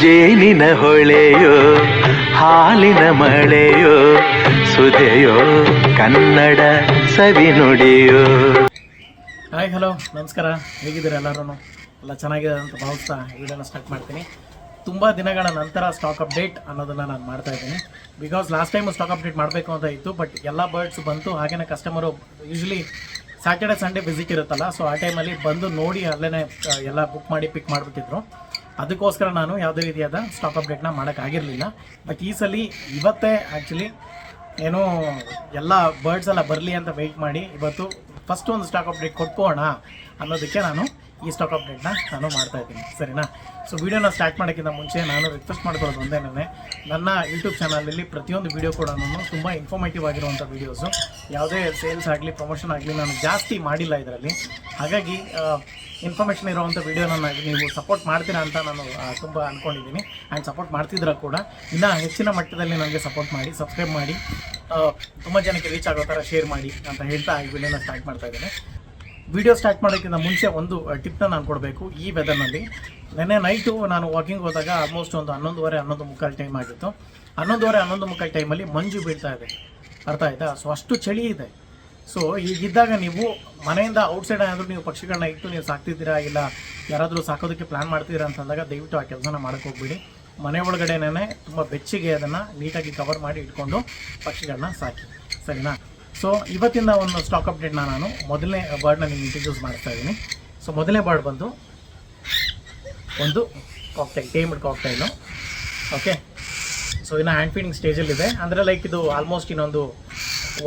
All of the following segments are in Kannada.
ಜೇನಿನ ಹೊಳೆಯೋ, ಹಾಲಿನ ಮಳೆಯೋ, ಸುದೆಯೋ, ಕನ್ನಡ ಸವಿ ನುಡಿಯೋ. ಹಾಯ್ ಹಲೋ ನಮಸ್ಕಾರ. ಹೇಗಿದ್ದೀರ ಎಲ್ಲರೂ ಎಲ್ಲ ಚೆನ್ನಾಗಿದೆ ಅಂತ ಭಾವಿಸ್ತಾ ವಿಡಿಯೋನ ಸ್ಟಾರ್ಟ್ ಮಾಡ್ತೀನಿ. ತುಂಬ ದಿನಗಳ ನಂತರ ಸ್ಟಾಕ್ ಅಪ್ಡೇಟ್ ಅನ್ನೋದನ್ನು ನಾನು ಮಾಡ್ತಾ ಇದ್ದೀನಿ. Because last time stock update ಮಾಡಬೇಕು ಅಂತ ಇತ್ತು ಬಟ್ ಎಲ್ಲ ಬರ್ಡ್ಸ್ ಬಂತು. ಹಾಗೆಯೇ customer usually Saturday Sunday visit ಇರುತ್ತಲ್ಲ ಸೊ ಆ ಟೈಮಲ್ಲಿ ಬಂದು ನೋಡಿ ಅಲ್ಲೇ ಎಲ್ಲ ಬುಕ್ ಮಾಡಿ ಪಿಕ್ ಮಾಡಿಬಿಟ್ಟಿದ್ರು. ಅದಕ್ಕೋಸ್ಕರ ನಾನು ಯಾವುದೇ ರೀತಿಯಾದ ಸ್ಟಾಕ್ ಅಪ್ಡೇಟ್ನ ಮಾಡೋಕ್ಕಾಗಿರಲಿಲ್ಲ ಬಟ್ ಈ ಸಲ ಇವತ್ತೇ ಆ್ಯಕ್ಚುಲಿ ಏನೋ ಎಲ್ಲ ಬರ್ಡ್ಸ್ ಎಲ್ಲ ಬರಲಿ ಅಂತ ವೆಯ್ಟ್ ಮಾಡಿ ಇವತ್ತು ಫಸ್ಟ್ ಒಂದು ಸ್ಟಾಕ್ ಅಪ್ಡೇಟ್ ಕೊಟ್ಕೋಣ ಅನ್ನೋದಕ್ಕೆ ನಾನು ಈ ಸ್ಟಾಕ್ ಅಪ್ಡೇಟ್ನ ನಾನು ಮಾಡ್ತಾ ಇದ್ದೀನಿ, ಸರಿನಾ? ಸೊ ವಿಡಿಯೋನ ಸ್ಟಾರ್ಟ್ ಮಾಡೋಕ್ಕಿಂತ ಮುಂಚೆ ನಾನು ರಿಕ್ವೆಸ್ಟ್ ಮಾಡ್ಕೊಳ್ಳೋದು ಒಂದೇನೇ ನನ್ನ ಯೂಟ್ಯೂಬ್ ಚಾನಲಲ್ಲಿ ಪ್ರತಿಯೊಂದು ವಿಡಿಯೋ ಕೂಡ ನಾನು ತುಂಬ ಇನ್ಫಾರ್ಮೇಟಿವ್ ಆಗಿರುವಂಥ ವೀಡಿಯೋಸು ಯಾವುದೇ ಸೇಲ್ಸ್ ಆಗಲಿ ಪ್ರಮೋಷನ್ ಆಗಲಿ ನಾನು ಜಾಸ್ತಿ ಮಾಡಿಲ್ಲ ಇದರಲ್ಲಿ. ಹಾಗಾಗಿ ಇನ್ಫಾರ್ಮೇಷನ್ ಇರುವಂಥ ವಿಡಿಯೋನ ನೀವು ಸಪೋರ್ಟ್ ಮಾಡ್ತೀರಾ ಅಂತ ನಾನು ತುಂಬ ಅಂದ್ಕೊಂಡಿದ್ದೀನಿ ಆ್ಯಂಡ್ ಸಪೋರ್ಟ್ ಮಾಡ್ತಿದ್ದೀರಾ ಕೂಡ, ಇನ್ನೂ ಹೆಚ್ಚಿನ ಮಟ್ಟದಲ್ಲಿ ನನಗೆ ಸಪೋರ್ಟ್ ಮಾಡಿ ಸಬ್ಸ್ಕ್ರೈಬ್ ಮಾಡಿ ತುಂಬ ಜನಕ್ಕೆ ರೀಚ್ ಆಗೋ ಥರ ಶೇರ್ ಮಾಡಿ ಅಂತ ಹೇಳ್ತಾ ಈ ವಿಡಿಯೋನ ಸ್ಟಾರ್ಟ್ ಮಾಡ್ತಾ ಇದ್ದೇನೆ. ವಿಡಿಯೋ ಸ್ಟಾರ್ಟ್ ಮಾಡೋಕ್ಕಿಂತ ಮುಂಚೆ ಒಂದು ಟಿಪ್ನ ನಾನು ಕೊಡಬೇಕು ಈ ವೆದರ್ನಲ್ಲಿ ನೆನ್ನೆ ನೈಟು ನಾನು ವಾಕಿಂಗ್ ಹೋದಾಗ ಆಲ್ಮೋಸ್ಟ್ ಒಂದು ಹನ್ನೊಂದುವರೆ, ಹನ್ನೊಂದು ಮುಕ್ಕಾಲು ಟೈಮ್ ಆಗಿತ್ತು. ಹನ್ನೊಂದುವರೆ, ಹನ್ನೊಂದು ಮುಕ್ಕಾಲು ಟೈಮಲ್ಲಿ ಮಂಜು ಬೀಳ್ತಾ ಇದೆ. ಅರ್ಥ ಆಯಿತಾ? ಸೊ ಅಷ್ಟು ಚಳಿ ಇದೆ. ಸೊ ಈಗಿದ್ದಾಗ ನೀವು ಮನೆಯಿಂದ ಔಟ್ಸೈಡ್ ಏನಾದರೂ ನೀವು ಪಕ್ಷಿಗಳನ್ನ ಇಟ್ಟು ನೀವು ಸಾಕ್ತಿದ್ದೀರಾ? ಇಲ್ಲ ಯಾರಾದರೂ ಸಾಕೋದಕ್ಕೆ ಪ್ಲ್ಯಾನ್ ಮಾಡ್ತೀರಾ ಅಂತಂದಾಗ ದಯವಿಟ್ಟು ಆ ಕೆಲಸನ ಮಾಡೋಕ್ಕೆ ಹೋಗ್ಬಿಡಿ. ಮನೆ ಒಳಗಡೆನೇ ತುಂಬ ಬೆಚ್ಚಗೆ ಅದನ್ನು ನೀಟಾಗಿ ಕವರ್ ಮಾಡಿ ಇಟ್ಕೊಂಡು ಪಕ್ಷಿಗಳನ್ನ ಸಾಕಿ. ಸರಿನಾ? ಸೊ ಇವತ್ತಿನ ಒಂದು ಸ್ಟಾಕ್ ಅಪ್ಡೇಟ್ನ ನಾನು ಮೊದಲನೇ ಬರ್ಡ್ನ ನಿಮ್ಗೆ ಇಂಟ್ರಡ್ಯೂಸ್ ಮಾಡ್ತಾ ಇದ್ದೀನಿ ಸೊ ಮೊದಲನೇ ಬರ್ಡ್ ಬಂದು ಒಂದು cockatiel tamed cockatiel okay so ಇನ್ನು ಹ್ಯಾಂಡ್ ಫೀಡಿಂಗ್ ಸ್ಟೇಜಲ್ಲಿದೆ ಅಂದರೆ ಲೈಕ್ ಇದು ಆಲ್ಮೋಸ್ಟ್ ಇನ್ನೊಂದು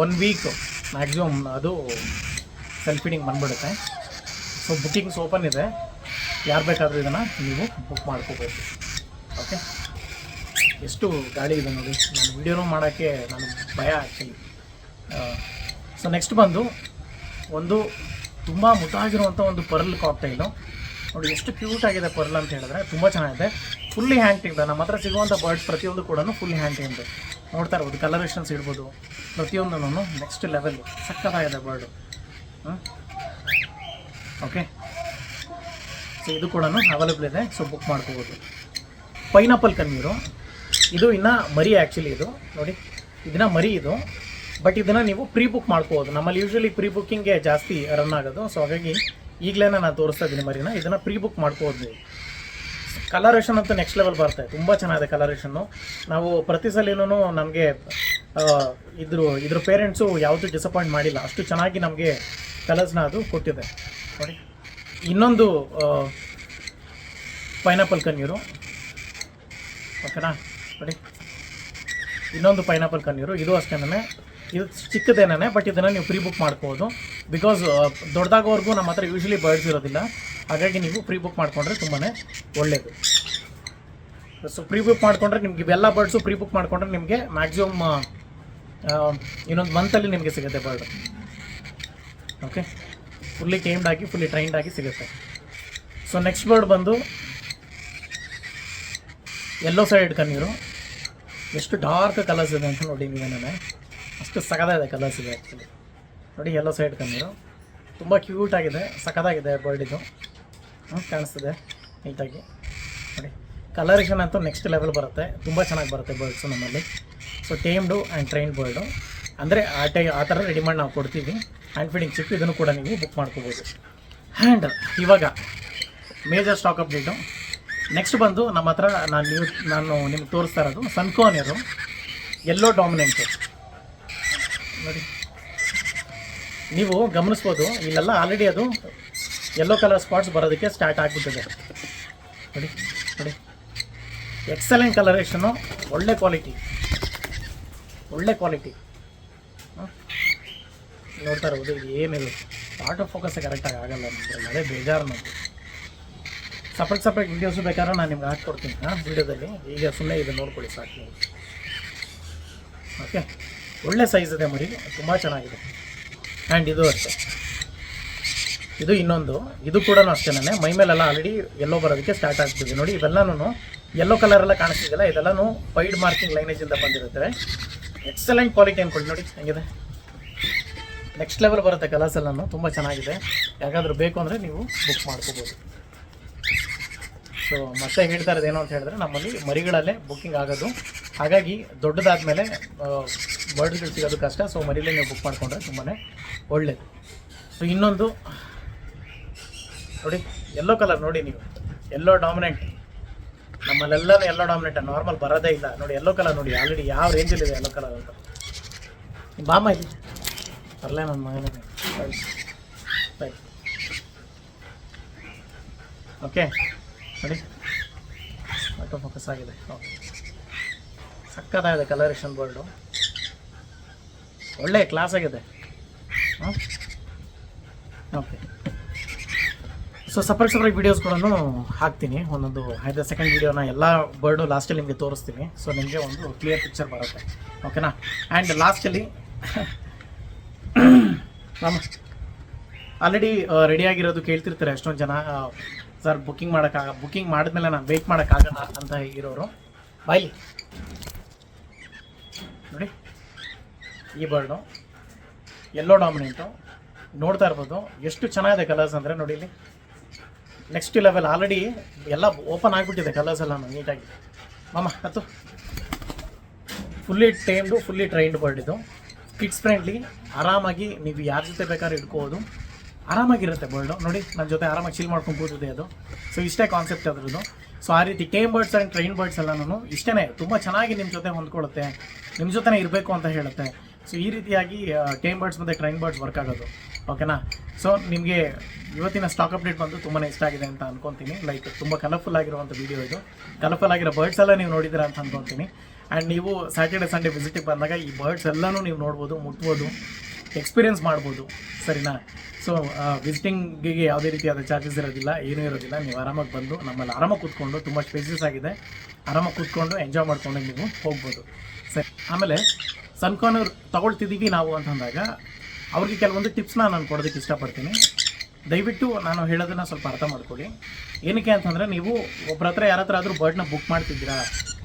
ಒನ್ ವೀಕ್ ಮ್ಯಾಕ್ಸಿಮಮ್ ಅದು ಸೆಲ್ಫ್ ಫೀಡಿಂಗ್ ಬಂದ್ಬಿಡುತ್ತೆ. ಸೊ ಬುಕ್ಕಿಂಗ್ಸ್ ಓಪನ್ ಇದೆ. ಯಾರು ಬೇಕಾದರೂ ಇದನ್ನು ನೀವು ಬುಕ್ ಮಾಡ್ಕೋಬೇಕು ಓಕೆ ಎಷ್ಟು ಗಾಡಿ ಇದೆ ನೋಡಿ. ನಾನು ವೀಡಿಯೋನೂ ಮಾಡೋಕ್ಕೆ ನನಗೆ ಭಯ ಆ್ಯಕ್ಚುಲಿ ಸೊ ನೆಕ್ಸ್ಟ್ ಬಂದು ಒಂದು ತುಂಬ ಮುದ್ದಾಗಿರುವಂಥ ಒಂದು ಪರ್ಲ್ ಕಾಕ್ಟೈಲು ನೋಡಿ, ಎಷ್ಟು ಕ್ಯೂಟ್ ಆಗಿದೆ ಪರ್ಲ್ ಅಂತ ಹೇಳಿದ್ರೆ, ತುಂಬ ಚೆನ್ನಾಗಿದೆ. ಫುಲ್ಲಿ ಹ್ಯಾಂಡ್ ಟೈಮ್ಡ್ ನಮ್ಮ ಹತ್ರ ಸಿಗುವಂಥ ಬರ್ಡ್ಸ್ ಪ್ರತಿಯೊಂದು ಕೂಡ ಫುಲ್ ಹ್ಯಾಂಡ್ ಇದೆ ನೋಡ್ತಾ ಇರ್ಬೋದು ಕಲರೇಷನ್ಸ್ ಇಡ್ಬೋದು ಪ್ರತಿಯೊಂದನ್ನು ನೆಕ್ಸ್ಟ್ ಲೆವೆಲ್ ಸಕ್ಕತ್ತಾಗಿದೆ ಬರ್ಡು ಓಕೆ ಸೊ ಇದು ಕೂಡ ಅವೈಲೇಬಲ್ ಇದೆ ಸೊ ಬುಕ್ ಮಾಡ್ಕೋಬೋದು. ಪೈನಾಪಲ್ ಕಣ್ಣೀರು. ಇದು ಇನ್ನು ಮರಿ ಆ್ಯಕ್ಚುಲಿ ಇದು. ನೋಡಿ, ಇದನ್ನ ಮರಿ ಇದು. ಬಟ್ ಇದನ್ನು ನೀವು ಪ್ರೀ ಬುಕ್ ಮಾಡ್ಕೋಬಹುದು ನಮ್ಮಲ್ಲಿ ಯೂಶಲಿ ಪ್ರೀ ಬುಕ್ಕಿಂಗ್ಗೆ ಜಾಸ್ತಿ ರನ್ ಆಗೋದು. ಸೊ ಹಾಗಾಗಿ ಈಗಲೇ ನಾನು ತೋರಿಸ್ತಾ ಇದ್ದೀನಿ ಮರಿನ. ಇದನ್ನು ಪ್ರೀ ಬುಕ್ ಮಾಡ್ಕೋಬೋದು. ನೀವು ಕಲರೇಷನ್ ಅಂತೂ ನೆಕ್ಸ್ಟ್ ಲೆವೆಲ್ ಬರುತ್ತೆ. ತುಂಬ ಚೆನ್ನಾಗಿದೆ ಕಲರೇಷನ್ನು ನಾವು ಪ್ರತಿ ಸಲಿನೂ ನಮಗೆ ಇದ್ರು, ಇದ್ರ ಪೇರೆಂಟ್ಸು ಯಾವುದೂ ಡಿಸಪಾಯಿಂಟ್ ಮಾಡಿಲ್ಲ. ಅಷ್ಟು ಚೆನ್ನಾಗಿ ನಮಗೆ ಕಲರ್ಸ್ನ ಅದು ಕೊಟ್ಟಿದೆ. ನೋಡಿ. ಇನ್ನೊಂದು ಪೈನಾಪಲ್ ಕಣ್ಣೀರು. ಓಕೆನಾ ನೋಡಿ. ಇನ್ನೊಂದು ಪೈನಾಪಲ್ ಕಣ್ಣೀರು. ಇದು ಅಷ್ಟೇನೆ ಇದು ಚಿಕ್ಕದೇನೇ ಬಟ್ ಇದನ್ನು ನೀವು ಪ್ರೀ ಬುಕ್ ಮಾಡ್ಕೋಬೋದು ಬಿಕಾಸ್ ದೊಡ್ಡದಾಗೋವರೆಗೂ ನಮ್ಮ ಹತ್ರ ಯೂಶ್ವಲಿ ಬರ್ಡ್ಸ್ ಇರೋದಿಲ್ಲ. ಹಾಗಾಗಿ ನೀವು ಪ್ರೀ ಬುಕ್ ಮಾಡಿಕೊಂಡ್ರೆ ತುಂಬಾ ಒಳ್ಳೆಯದು ಸೊ ಪ್ರೀ ಬುಕ್ ಮಾಡಿಕೊಂಡ್ರೆ ನಿಮ್ಗೆ ಇವೆಲ್ಲ ಬರ್ಡ್ಸು ಪ್ರೀ ಬುಕ್ ಮಾಡಿಕೊಂಡ್ರೆ ನಿಮಗೆ ಮ್ಯಾಕ್ಸಿಮಮ್ ಇನ್ನೊಂದು ಮಂತಲ್ಲಿ ನಿಮಗೆ ಸಿಗುತ್ತೆ ಬರ್ಡ್ ಓಕೆ ಫುಲ್ಲಿ ಟೈಮ್ಡ್ ಆಗಿ ಫುಲ್ಲಿ ಟ್ರೈನ್ಡ್ ಆಗಿ ಸಿಗುತ್ತೆ. ಸೊ ನೆಕ್ಸ್ಟ್ ಬರ್ಡ್ ಬಂದು ಎಲ್ಲೋ ಸೈಡ್ ಕಣ್ಣೀರು. ಎಷ್ಟು ಡಾರ್ಕ್ ಕಲರ್ಸ್ ಇದೆ ಅಂತ ನೋಡಿ ನೀವೇನೇ ಅಷ್ಟು ಸಖದಾಗಿದೆ ಕಲರ್ಸ್ ಇದೆ ಆ್ಯಕ್ಚುಲಿ ನೋಡಿ ಎಲ್ಲೋ ಸೈಡ್ ಕಣ್ಣೀರು ತುಂಬ ಕ್ಯೂಟ್ ಆಗಿದೆ ಸಖತ್ತಾಗಿದೆ ಬರ್ಡಿದು ಹ್ಮ್, ಕಾಣಿಸ್ತಿದೆ ನೀಟಾಗಿ ನೋಡಿ ಕಲರೇಷನ್ ಅಂತೂ ನೆಕ್ಸ್ಟ್ ಲೆವೆಲ್ ಬರುತ್ತೆ. ತುಂಬ ಚೆನ್ನಾಗಿ ಬರುತ್ತೆ ಬರ್ಡ್ಸು ನಮ್ಮಲ್ಲಿ. So tamed and train bird ಅಂದರೆ ಆ ಟೈ ಆ ಥರ ರೆಡಿ ಮಾಡಿ ನಾವು ಕೊಡ್ತೀವಿ. ಹ್ಯಾಂಡ್ ಫೀಡಿಂಗ್ ಚಿಪ್ ಇದನ್ನು ಕೂಡ ನೀವು ಬುಕ್ ಮಾಡ್ಕೋಬೋದು. ಆ್ಯಂಡ್ ಇವಾಗ ಮೇಜರ್ ಸ್ಟಾಕ್ ಅಪ್ಡೇಟು ನೆಕ್ಸ್ಟ್ ಬಂದು ನಮ್ಮ ಹತ್ರ ನಾನು ನೀವು ನಾನು ನಿಮ್ಗೆ ತೋರಿಸ್ತಾ ಇರೋದು ಸನ್ಕೋನಿಯರು ಎಲ್ಲೋ ಡಾಮಿನೆಂಟು ನೋಡಿ. ನೀವು ಗಮನಿಸ್ಬೋದು, ಇಲ್ಲೆಲ್ಲ ಆಲ್ರೆಡಿ ಅದು ಯೆಲ್ಲೋ ಕಲರ್ ಸ್ಪಾಟ್ಸ್ ಬರೋದಕ್ಕೆ ಸ್ಟಾರ್ಟ್ ಆಗಿಬಿಟ್ಟಿದೆ. ನೋಡಿ ನೋಡಿ. ಎಕ್ಸಲೆಂಟ್ ಕಲರೇಷನು ಒಳ್ಳೆ ಕ್ವಾಲಿಟಿ ಒಳ್ಳೆ ಕ್ವಾಲಿಟಿ ನೋಡ್ತಾ ಇರ್ಬೋದು, ಇದು ಏನಿದು ಆಟೋ ಫೋಕಸ್ ಕರೆಕ್ಟಾಗಿ ಆಗಲ್ಲ ಅದೇ ಬೇಜಾರು ನಮಗೆ ಸಪ್ರೇಟ್ ಸಪ್ರೇಟ್ ವೀಡಿಯೋಸು ಬೇಕಾದ್ರೆ ನಾನು ನಿಮ್ಗೆ ಹಾಕ್ಕೊಡ್ತೀನಿ, ಹಾಂ ವೀಡಿಯೋದಲ್ಲಿ ಈಗ ಸುಮ್ಮನೆ ಇದು ನೋಡ್ಕೊಳ್ಳಿ ಸಾಕು ಓಕೆ ಒಳ್ಳೆ ಸೈಜ್ ಇದೆ ಮರಿ ತುಂಬ ಚೆನ್ನಾಗಿದೆ. ಆ್ಯಂಡ್ ಇದು ಅಷ್ಟೇ. ಇದು ಇನ್ನೊಂದು. ಇದು ಕೂಡ ಅಷ್ಟೇನೆ. ಮೈ ಮೇಲೆಲ್ಲ ಆಲ್ರೆಡಿ ಎಲ್ಲೋ ಬರೋದಕ್ಕೆ ಸ್ಟಾರ್ಟ್ ಆಗ್ತಿದೆ. ನೋಡಿ ಇವೆಲ್ಲನೂ ಎಲ್ಲೋ ಕಲರೆಲ್ಲ ಕಾಣಿಸ್ತಿದೆಯಲ್ಲ, ಇದೆಲ್ಲನೂ ವೈಡ್ ಮಾರ್ಕಿಂಗ್ ಲೈನೇಜಿಂದ ಬಂದಿರುತ್ತೆ. ಎಕ್ಸಲೆಂಟ್ ಕ್ವಾಲಿಟಿ ಅಂದ್ಕೊಳ್ಳಿ ನೋಡಿ, ಹೆಂಗಿದೆ. ನೆಕ್ಸ್ಟ್ ಲೆವೆಲ್ ಬರುತ್ತೆ ಕಲರ್ಸ್ ಎಲ್ಲನೂ, ತುಂಬ ಚೆನ್ನಾಗಿದೆ. ಯಾಕಾದರೂ ಬೇಕು ಅಂದರೆ ನೀವು ಬುಕ್ ಮಾಡ್ಕೋಬೋದು. ಸೊ ಮತ್ತೆ ಹೇಳ್ತಾ ಇರೋದು ಏನು ಅಂತ ಹೇಳಿದ್ರೆ, ನಮ್ಮಲ್ಲಿ ಮರಿಗಳಲ್ಲೇ ಬುಕ್ಕಿಂಗ್ ಆಗೋದು. ಹಾಗಾಗಿ ದೊಡ್ಡದಾದ್ಮೇಲೆ ಬರ್ಡ್ಗಳು ಸಿಗೋದು ಕಷ್ಟ ಸೊ ಮರಿಲೇ ನೀವು ಬುಕ್ ಮಾಡಿಕೊಂಡ್ರೆ ತುಂಬಾ ಒಳ್ಳೇದು. ಸೊ ಇನ್ನೊಂದು, ನೋಡಿ ಎಲ್ಲೋ ಕಲರ್ ನೋಡಿ ನೀವು. ಎಲ್ಲೋ ಡಾಮಿನೆಂಟ್ ನಮ್ಮಲ್ಲೆಲ್ಲನೂ ಎಲ್ಲೋ ಡಾಮಿನೆಂಟ್ ನಾರ್ಮಲ್ ಬರೋದೇ ಇಲ್ಲ. ನೋಡಿ ಎಲ್ಲೋ ಕಲರ್ ನೋಡಿ ಆಲ್ರೆಡಿ ಯಾವ ರೇಂಜಲ್ಲಿ ಇದೆ ಎಲ್ಲೋ ಕಲರ್ ಅಂತ. ಬಾಮ ಇಲ್ಲಿ. ಬರಲೇ ನನ್ನ ಮಗನೇ ಓಕೆ ನೋಡಿ. ಆಟೋ ಫೋಕಸ್ ಆಗಿದೆ. ಓಕೆ ಸಕ್ಕತ್ತಾಗಿದೆ ಕಲರೇಷನ್ ಬೋರ್ಡು ಒಳ್ಳೆ ಕ್ಲಾಸ್ ಆಗಿದೆ. ಹಾಂ ಓಕೆ ಸೊ ಸಪ್ರೇಟ್ ಸಪ್ರೇಟ್ ವೀಡಿಯೋಸ್ಗಳನ್ನು ಹಾಕ್ತೀನಿ. ಒಂದೊಂದು ಐದು ಸೆಕೆಂಡ್ ವೀಡಿಯೋನ ಎಲ್ಲ ಬರ್ಡು ಲಾಸ್ಟಲ್ಲಿ ನಿಮಗೆ ತೋರಿಸ್ತೀನಿ. ಸೊ ನಿಮಗೆ ಒಂದು ಕ್ಲಿಯರ್ ಪಿಕ್ಚರ್ ಬರುತ್ತೆ. ಓಕೆನಾ ಆ್ಯಂಡ್ ಲಾಸ್ಟಲ್ಲಿ ನಮ್ಮ ಆಲ್ರೆಡಿ ರೆಡಿಯಾಗಿರೋದು ಕೇಳ್ತಿರ್ತಾರೆ ಎಷ್ಟೊಂದು ಜನ. ಸರ್ ಬುಕ್ಕಿಂಗ್ ಮಾಡೋಕ್ಕಾಗ ಬುಕ್ಕಿಂಗ್ ಮಾಡಿದ್ಮೇಲೆ ನಾನು ವೆಯ್ಟ್ ಮಾಡೋಕ್ಕಾಗಲ್ಲ ಅಂತ ಇರೋರು. ಬಾಯ್ಲಿ. ನೋಡಿ. ಈ ಬರ್ಡು ಎಲ್ಲೋ ಡಾಮಿನೆಂಟು ನೋಡ್ತಾ ಇರ್ಬೋದು. ಎಷ್ಟು ಚೆನ್ನಾಗಿದೆ ಕಲರ್ಸ್ ಅಂದರೆ ನೋಡಿ ಇಲ್ಲಿ. ನೆಕ್ಸ್ಟ್ ಲೆವೆಲ್ ಆಲ್ರೆಡಿ ಎಲ್ಲ ಓಪನ್ ಆಗಿಬಿಟ್ಟಿದೆ ಕಲರ್ಸ್ ಎಲ್ಲ ನೀಟಾಗಿ ಮಾಮ ಅದು fully tamed fully trained bird ಇದು. ಕಿಡ್ಸ್ ಫ್ರೆಂಡ್ಲಿ ಆರಾಮಾಗಿ ನೀವು ಯಾರ ಜೊತೆ ಬೇಕಾದ್ರೆ ಇಟ್ಕೋಬೋದು. ಆರಾಮಾಗಿರುತ್ತೆ ಬರ್ಡು ನೋಡಿ ನನ್ನ ಜೊತೆ ಆರಾಮಾಗಿ ಚೀಲ್ ಮಾಡ್ಕೊಂಡು ಕೂತಿದೆ ಅದು. ಸೊ ಇಷ್ಟೇ ಕಾನ್ಸೆಪ್ಟ್ ಅದ್ರದ್ದು. ಸೊ ಆ ರೀತಿ tame birds and train birds ಎಲ್ಲನೂ ಇಷ್ಟೇ ತುಂಬ ಚೆನ್ನಾಗಿ ನಿಮ್ಮ ಜೊತೆ ಹೊಂದ್ಕೊಳ್ಳುತ್ತೆ. ನಿಮ್ಮ ಜೊತೆನೇ ಇರಬೇಕು ಅಂತ ಹೇಳುತ್ತೆ. ಸೊ ಈ ರೀತಿಯಾಗಿ ಟೇಮ್ ಬರ್ಡ್ಸ್ ಮತ್ತು ಟ್ರೈನ್ ಬರ್ಡ್ಸ್ ವರ್ಕ್ ಆಗೋದು. ಓಕೆನಾ ಸೊ ನಿಮಗೆ ಇವತ್ತಿನ ಸ್ಟಾಕ್ ಅಪ್ಡೇಟ್ ಬಂದು ತುಂಬಾ ಇಷ್ಟ ಆಗಿದೆ ಅಂತ ಅನ್ಕೊತೀನಿ. ಲೈಕ್ ತುಂಬ ಕಲರ್ಫುಲ್ ಆಗಿರುವಂಥ ವಿಡಿಯೋ ಇದು. ಕಲರ್ಫುಲ್ ಆಗಿರೋ ಬರ್ಡ್ಸ್ ಎಲ್ಲ ನೀವು ನೋಡಿದ್ದೀರಾ ಅಂತ ಅನ್ಕೊತೀನಿ. ಆ್ಯಂಡ್ ನೀವು ಸ್ಯಾಟರ್ಡೆ ಸಂಡೇ ವಿಸಿಟಿಗೆ ಬಂದಾಗ ಈ ಬರ್ಡ್ಸ್ ಎಲ್ಲನೂ ನೀವು ನೋಡ್ಬೋದು, ಮುಟ್ಬೋದು ಎಕ್ಸ್ಪೀರಿಯನ್ಸ್ ಮಾಡ್ಬೋದು. ಸರಿನಾ? ಸೊ ವಿಸಿಟಿಂಗಿಗೆ ಯಾವುದೇ ರೀತಿಯಾದ ಚಾರ್ಜಸ್ ಇರೋದಿಲ್ಲ, ಏನೂ ಇರೋದಿಲ್ಲ. ನೀವು ಆರಾಮಾಗಿ ಬಂದು ನಮ್ಮಲ್ಲಿ ಆರಾಮಾಗಿ ಕೂತ್ಕೊಂಡು, ತುಂಬ ಸ್ಪೇಸಸ್ ಆಗಿದೆ. ಆರಾಮಾಗಿ ಕೂತ್ಕೊಂಡು ಎಂಜಾಯ್ ಮಾಡ್ಕೊಂಡು ನೀವು ಹೋಗ್ಬೋದು. ಸರಿ. ಆಮೇಲೆ ಸನ್ಕಾನ್ ತಗೊಳ್ತಿದ್ದೀವಿ ನಾವು ಅಂತಂದಾಗ ಅವ್ರಿಗೆ ಕೆಲವೊಂದು ಟಿಪ್ಸ್ನ ನಾನು ಕೊಡೋದಕ್ಕೆ ಇಷ್ಟಪಡ್ತೀನಿ. ದಯವಿಟ್ಟು ನಾನು ಹೇಳೋದನ್ನು ಸ್ವಲ್ಪ ಅರ್ಥ ಮಾಡ್ಕೊಳ್ಳಿ. ಏನಕ್ಕೆ ಅಂತಂದರೆ, ನೀವು ಒಬ್ಬರ ಹತ್ರ ಯಾರ ಹತ್ರ ಆದರೂ ಬರ್ಡ್ನ ಬುಕ್ ಮಾಡ್ತಿದ್ದೀರಾ,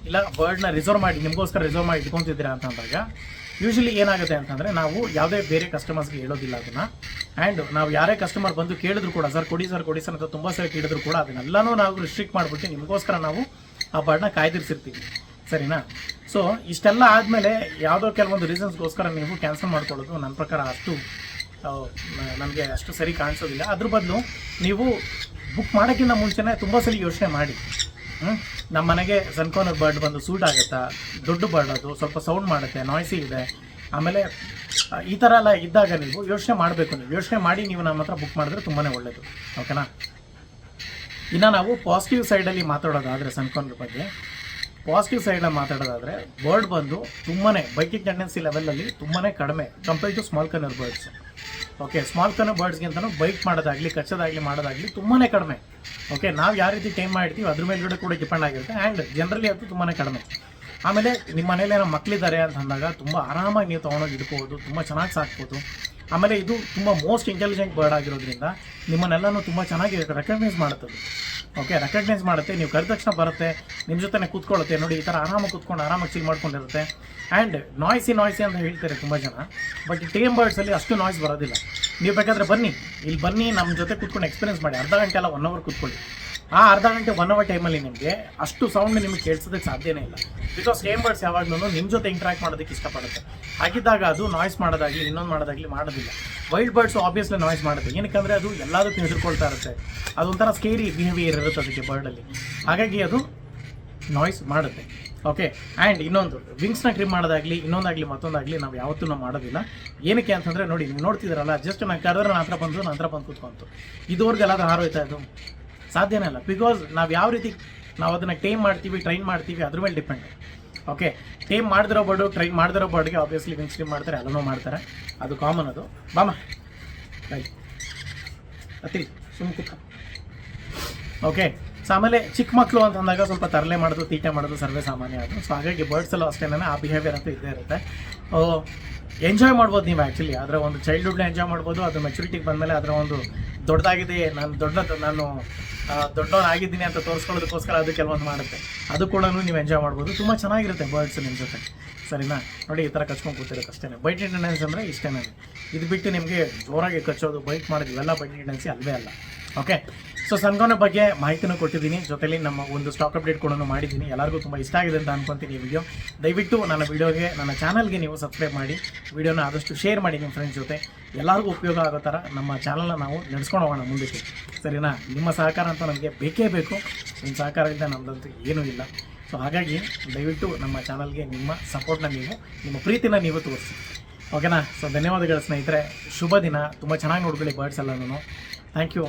ಇಲ್ಲ ಬರ್ಡ್ನ ರಿಸರ್ವ್ ಮಾಡಿ, ನಿಮಗೋಸ್ಕರ ರಿಸರ್ವ್ ಮಾಡಿ ಇಟ್ಕೊತಿದ್ದೀರಾ ಅಂತಂದಾಗ ಯೂಶಲಿ ಏನಾಗುತ್ತೆ ಅಂತಂದರೆ, ನಾವು ಯಾವುದೇ ಬೇರೆ ಕಸ್ಟಮರ್ಸ್ಗೆ ಹೇಳೋದಿಲ್ಲ ಅದನ್ನು. ಆ್ಯಂಡ್ ನಾವು ಯಾರೇ ಕಸ್ಟಮರ್ ಬಂದು ಕೇಳಿದ್ರು ಕೂಡ, ಸರ್ ಕೊಡಿ ಸರ್ ಕೊಡಿ, ಸರ್ ಅಂತ ತುಂಬ ಸರಿ ಕೇಳಿದ್ರು ಕೂಡ, ಅದನ್ನೆಲ್ಲನೂ ನಾವು ರಿಸ್ಟ್ರಿಕ್ಟ್ ಮಾಡಿಬಿಟ್ಟು ನಿಮಗೋಸ್ಕರ ನಾವು ಆ ಬರ್ಡ್ನ ಕಾಯ್ದಿರಿಸಿರ್ತೀವಿ. ಸರಿನಾ? ಸೊ ಇಷ್ಟೆಲ್ಲ ಆದಮೇಲೆ ಯಾವುದೋ ಕೆಲವೊಂದು ರೀಸನ್ಸ್ಗೋಸ್ಕರ ನೀವು ಕ್ಯಾನ್ಸಲ್ ಮಾಡ್ಕೊಳ್ಳೋದು ನನ್ನ ಪ್ರಕಾರ ಅಷ್ಟು ನಮಗೆ ಅಷ್ಟು ಸರಿ ಕಾಣಿಸೋದಿಲ್ಲ. ಅದ್ರ ಬದಲು ನೀವು ಬುಕ್ ಮಾಡೋಕ್ಕಿಂತ ಮುಂಚೆನೇ ತುಂಬ ಸಲ ಯೋಚನೆ ಮಾಡಿ? ನಮ್ಮ ಮನೆಗೆ ಸನ್ಕೋನರ್ ಬರ್ಡ್ ಬಂದು ಸೂಟ್ ಆಗುತ್ತಾ? ದೊಡ್ಡ ಬರ್ಡ್ ಅದು, ಸ್ವಲ್ಪ ಸೌಂಡ್ ಮಾಡುತ್ತೆ ನಾಯ್ಸಿ ಇದೆ. ಆಮೇಲೆ ಈ ಥರ ಎಲ್ಲ ಇದ್ದಾಗ ನೀವು ಯೋಚನೆ ಮಾಡಬೇಕು ನೀವು. ಯೋಚನೆ ಮಾಡಿ ನೀವು ನಮ್ಮ ಹತ್ರ ಬುಕ್ ಮಾಡಿದ್ರೆ ತುಂಬಾ ಒಳ್ಳೆಯದು ಓಕೆನಾ ಇನ್ನು ನಾವು ಪಾಸಿಟಿವ್ ಸೈಡಲ್ಲಿ ಮಾತಾಡೋದಾದರೆ ಸನ್ಕೋನರ್ ಬಗ್ಗೆ ಪಾಸಿಟಿವ್ ಸೈಡಲ್ಲಿ ಮಾತಾಡೋದಾದ್ರೆ ಬರ್ಡ್ ಬಂದು ತುಂಬಾ ಬೈಕಿಂಗ್ ಟೆಂಡೆನ್ಸಿ ಲೆವೆಲಲ್ಲಿ ತುಂಬಾ ಕಡಿಮೆ compare to small conure birds okay small conure ಬರ್ಡ್ಸ್ಗಿಂತನೂ bite ಮಾಡೋದಾಗಲಿ, ಕಚ್ಚೋದಾಗಲಿ, ಮಾಡೋದಾಗಲಿ ತುಂಬಾ ಕಡಿಮೆ. ಓಕೆ ನಾವು ಯಾವ ರೀತಿ ಟೈಮ್ ಮಾಡಿರ್ತೀವಿ, ಅದ್ರ ಮೇಲ್ಗಡೆ ಕೂಡ ಡಿಪೆಂಡ್ ಆಗಿರುತ್ತೆ. ಆ್ಯಂಡ್ ಜನರಲಿ ಅದು ತುಂಬಾ ಕಡಿಮೆ. ಆಮೇಲೆ ನಿಮ್ಮ ಮನೇಲಿ ಏನೋ ಮಕ್ಕಳಿದ್ದಾರೆ ಅಂತ ಅಂದಾಗ ತುಂಬ ಆರಾಮಾಗಿ ನೀವು ತೊಗೊಂಡೋಗಿ ಇಡ್ಬೋದು, ತುಂಬ ಚೆನ್ನಾಗಿ ಸಾಕ್ಬೋದು. ಆಮೇಲೆ ಇದು ತುಂಬ ಮೋಸ್ಟ್ ಇಂಟೆಲಿಜೆಂಟ್ ಬರ್ಡ್ ಆಗಿರೋದ್ರಿಂದ ನಿಮ್ಮನ್ನೆಲ್ಲನೂ ತುಂಬ ಚೆನ್ನಾಗಿ ರೆಕಗ್ನೈಸ್ ಮಾಡುತ್ತದೆ. ಓಕೆ ರೆಕಗ್ನೈಸ್ ಮಾಡುತ್ತೆ, ನೀವು ಕರೆದ ತಕ್ಷಣ ಬರುತ್ತೆ ನಿಮ್ಮ ಜೊತೆ ಕೂತ್ಕೊಳ್ಳುತ್ತೆ, ನೋಡಿ, ಈ ಥರ ಆರಾಮಾಗಿ ಕೂತ್ಕೊಂಡು, ಆರಾಮಾಗಿ ಚಿಲ್ ಮಾಡ್ಕೊಂಡಿರುತ್ತೆ. ಆ್ಯಂಡ್ ನಾಯ್ಸಿ ನಾಯ್ಸಿ ಅಂತ ಹೇಳ್ತಾರೆ ತುಂಬ ಜನ ಬಟ್ ಟೇಮ್ ಬರ್ಡ್ಸಲ್ಲಿ ಅಷ್ಟು ನಾಯ್ಸ್ ಬರೋದಿಲ್ಲ. ನೀವು ಬೇಕಾದರೆ ಬನ್ನಿ, ಇಲ್ಲಿ ಬನ್ನಿ ನಮ್ಮ ಜೊತೆ ಕೂತ್ಕೊಂಡು ಎಕ್ಸ್ಪೀರಿಯನ್ಸ್ ಮಾಡಿ, ಅರ್ಧ ಗಂಟೆ ಅಲ್ಲ ಒನ್ ಅವರ್ ಕೂತ್ಕೊಳ್ಳಿ. ಆ ಅರ್ಧ ಗಂಟೆ ಒನ್ ಅವರ್ ಟೈಮಲ್ಲಿ ನಿಮಗೆ ಅಷ್ಟು ಸೌಂಡ್ ನಿಮಗೆ ಕೇಳಿಸೋದಕ್ಕೆ ಸಾಧ್ಯನೇ ಇಲ್ಲ. ಬಿಕಾಸ್ ಸೇಮ್ ಬರ್ಡ್ಸ್ ಯಾವಾಗಲೂ ನಿಮ್ಮ ಜೊತೆ ಇಂಟ್ರಾಕ್ಟ್ ಮಾಡೋದಕ್ಕೆ ಇಷ್ಟಪಡುತ್ತೆ. ಹಾಗಿದ್ದಾಗ ಅದು ನಾಯ್ಸ್ ಮಾಡೋದಾಗಲಿ, ಇನ್ನೊಂದು ಮಾಡೋದಾಗಲಿ ಮಾಡೋದಿಲ್ಲ. ವೈಲ್ಡ್ ಬರ್ಡ್ಸ್ ಆಬ್ವಿಯಸ್ಲಿ ನಾಯ್ಸ್ ಮಾಡುತ್ತೆ. ಏನಕ್ಕಂದರೆ ಅದು ಎಲ್ಲದಕ್ಕೂ ಹೆದರ್ಕೊಳ್ತಾ ಇರುತ್ತೆ. ಅದೊಂಥರ ಸ್ಕೇರಿ ಬಿಹೇವಿಯರ್ ಇರುತ್ತೆ ಅದಕ್ಕೆ ಬರ್ಡಲ್ಲಿ ಹಾಗಾಗಿ ಅದು ನಾಯ್ಸ್ ಮಾಡುತ್ತೆ. ಓಕೆ ಆ್ಯಂಡ್ ಇನ್ನೊಂದು ವಿಂಗ್ಸ್ನ ಕ್ರಿಮ್ ಮಾಡೋದಾಗಲಿ, ಇನ್ನೊಂದಾಗಲಿ, ಮತ್ತೊಂದಾಗಲಿ ನಾವು ಯಾವತ್ತೂ ನಾವು ಮಾಡೋದಿಲ್ಲ. ಏನಕ್ಕೆ ಅಂತಂದರೆ ನೋಡಿ, ನೀವು ನೋಡ್ತಿದ್ದೀರಲ್ಲ ಜಸ್ಟ್ ನಾನು ಕರೆದ್ರೆ ನಾನು ಹತ್ರ ಬಂದು ನಾನು ಹತ್ರ ಬಂದು ಕೂತ್ಕೊಂತು. ಇದುವರೆಗೆ ಎಲ್ಲಾದ್ರೂ ಹಾರೋಯ್ತಾ ಇದು? ಸಾಧ್ಯನೇ ಇಲ್ಲ. ಬಿಕಾಸ್ ನಾವು ಯಾವ ರೀತಿ ನಾವು ಅದನ್ನು ಟೇಮ್ ಮಾಡ್ತೀವಿ ಟ್ರೈನ್ ಮಾಡ್ತೀವಿ, ಅದ್ರ ಮೇಲೆ ಡಿಪೆಂಡ್ ಓಕೆ ಟೇಮ್ ಮಾಡಿದಿರೋ ಬರ್ಡು ಟ್ರೈನ್ ಮಾಡಿದಿರೋ ಬರ್ಡ್ಗೆ ಆಬ್ವಿಯಸ್ಲಿ ವಿಂಗ್ ಸ್ಟ್ರೀಮ್ ಮಾಡ್ತಾರೆ, ಅದನ್ನು ಮಾಡ್ತಾರೆ. ಅದು ಕಾಮನ್ ಅದು. ಬಾಮ ಹತ್ತಿರಿ ಸುಮ್ ಕೂತ್ಕೊ. ಓಕೆ ಸೊ ಆಮೇಲೆ ಚಿಕ್ಕ ಮಕ್ಕಳು ಅಂತ ಅಂದಾಗ ಸ್ವಲ್ಪ ತರಲೆ ಮಾಡೋದು, ತೀಟೆ ಮಾಡೋದು ಸರ್ವೇ ಸಾಮಾನ್ಯ ಅದು. ಸೊ ಹಾಗಾಗಿ ಬರ್ಡ್ಸ್ ಅಷ್ಟೇನೇ ಅಷ್ಟೇ ಆ ಬಿಹೇವಿಯರ್ ಅಂತೂ ಇದ್ದೇ ಇರುತ್ತೆ. ಎಂಜಾಯ್ ಮಾಡ್ಬೋದು ನೀವು ಆ್ಯಕ್ಚುಲಿ ಅದರ ಒಂದು ಚೈಲ್ಡ್ಹುಡ್ನ ಎಂಜಾಯ್ ಮಾಡ್ಬೋದು, ಅದು ಮೆಚುರಿಟಿಗೆ ಬಂದಮೇಲೆ ಅದರ ಒಂದು ದೊಡ್ಡದಾಗಿದೆ, ನಾನು ದೊಡ್ಡ, ನಾನು ದೊಡ್ಡವನಾಗಿದ್ದೀನಿ ಅಂತ ತೋರಿಸ್ಕೊಳ್ಳೋದಕ್ಕೋಸ್ಕರ ಅದು ಕೆಲವೊಂದು ಮಾಡುತ್ತೆ. ಅದು ಕೂಡ ನೀವು ಎಂಜಾಯ್ ಮಾಡ್ಬೋದು. ತುಂಬ ಚೆನ್ನಾಗಿರುತ್ತೆ ಬರ್ಡ್ಸ್ ನಿಮ್ಮ ಜೊತೆ. ಸರಿನಾ? ನೋಡಿ, ಈ ಥರ ಕಚ್ಕೊಂಡು ಕೂತಿರುತ್ತೆ ಅಷ್ಟೇ ಬೈಟ್ ಇಂಟೆಂಡೆನ್ಸ್ ಅಂದರೆ ಇಷ್ಟೇ ಇದು ಬಿಟ್ಟು ನಿಮಗೆ ಜೋರಾಗಿ ಕಚ್ಚೋದು ಬೈಟ್ ಮಾಡೋದು ಇವೆಲ್ಲ ಬೈಟ್ ಇಂಟೆಂಡೆನ್ಸಿ ಅಲ್ವೇ ಅಲ್ಲ. ಓಕೆ ಸೊ ಸನ್ಗೋನ ಬಗ್ಗೆ ಮಾಹಿತಿನೂ ಕೊಟ್ಟಿದ್ದೀನಿ. ಜೊತೆಲಿ ನಮ್ಮ ಒಂದು ಸ್ಟಾಕ್ ಅಪ್ಡೇಟ್ ಕೂಡ ಮಾಡಿದ್ದೀನಿ. ಎಲ್ಲರಿಗೂ ತುಂಬ ಇಷ್ಟ ಆಗಿದೆ ಅಂತ ಅನ್ಕೊಂತೀನಿ ಈ ವಿಡಿಯೋ ದಯವಿಟ್ಟು ನನ್ನ ವಿಡಿಯೋಗೆ ನನ್ನ ಚಾನಲ್ಗೆ ನೀವು ಸಬ್ಸ್ಕ್ರೈಬ್ ಮಾಡಿ. ವಿಡಿಯೋನ ಆದಷ್ಟು ಶೇರ್ ಮಾಡಿ ನಿಮ್ಮ ಫ್ರೆಂಡ್ಸ್ ಜೊತೆ. ಎಲ್ಲರಿಗೂ ಉಪಯೋಗ ಆಗೋ ಥರ ನಮ್ಮ ಚಾನಲ್ನ ನಾವು ನಡೆಸ್ಕೊಂಡು ಹೋಗೋಣ ಮುಂದಕ್ಕೆ. ಸರಿನಾ? ನಿಮ್ಮ ಸಹಕಾರ ಅಂತ ನಮಗೆ ಬೇಕೇ ಬೇಕು. ನಿಮ್ಮ ಸಹಕಾರದಿಂದ ನಮ್ಮದಂತೂ ಏನೂ ಇಲ್ಲ. ಸೊ ಹಾಗಾಗಿ ದಯವಿಟ್ಟು ನಮ್ಮ ಚಾನಲ್ಗೆ ನಿಮ್ಮ ಸಪೋರ್ಟ್ನ ನೀವು, ನಿಮ್ಮ ಪ್ರೀತಿನ ನೀವು ತೋರಿಸಿ. ಓಕೆನಾ ಸೊ ಧನ್ಯವಾದಗಳು ಸ್ನೇಹಿತರೆ. ಶುಭ ದಿನ. ತುಂಬ ಚೆನ್ನಾಗಿ ನೋಡ್ಕೊಳ್ಳಿ ಬರ್ಡ್ಸ್ ಎಲ್ಲನೂ ಥ್ಯಾಂಕ್ ಯು